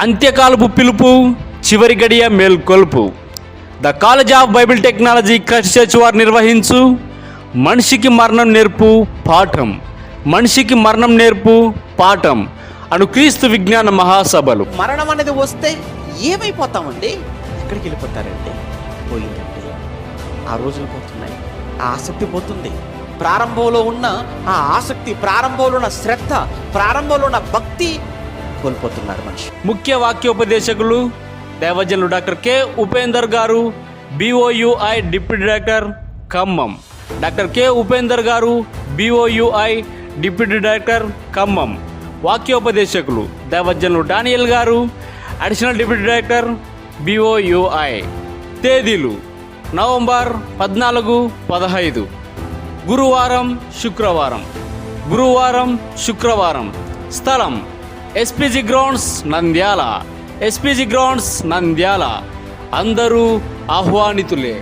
అంత్యకాలపు పిలుపు చివరి గడియ మేల్కొల్పు. The college of Bible technology Christ church వారు నిర్వహించు మనిషికి మరణం నేర్పు పాఠం. మనిషికి మరణం నేర్పు పాఠం. అను క్రీస్తు విజ్ఞాన మహాసభలు. మరణం అనేది వస్తే ఏమైపోతామండి? ఎక్కడికి వెళ్ళిపోతారండి? పోయిందండి. ఆ రోజులు పోతున్నాయి. ఆ ఆసక్తి పోతుంది. ప్రారంభంలో ఉన్న ఆ ఆసక్తి ప్రారంభంలో ఉన్న శ్రద్ధ ప్రారంభంలో ఉన్న భక్తి కోల్పోతున్నారు మనిషి ముఖ్య వాక్యోపదేశకులు దైవజనులు డాక్టర్ కె ఉపేందర్ గారు BOUI deputy director Khammam. Doctor K Upender garu BOUI deputy director Khammam. వాక్యోపదేశకులు దైవజనులు Daniel garu additional deputy director BOUI తేదీలు నవంబర్ పద్నాలుగు పదహైదు గురువారం శుక్రవారం. గురువారం శుక్రవారం. స్థలం SPG grounds Nandyal SPG grounds Nandyal అందరూ ఆహ్వానితులే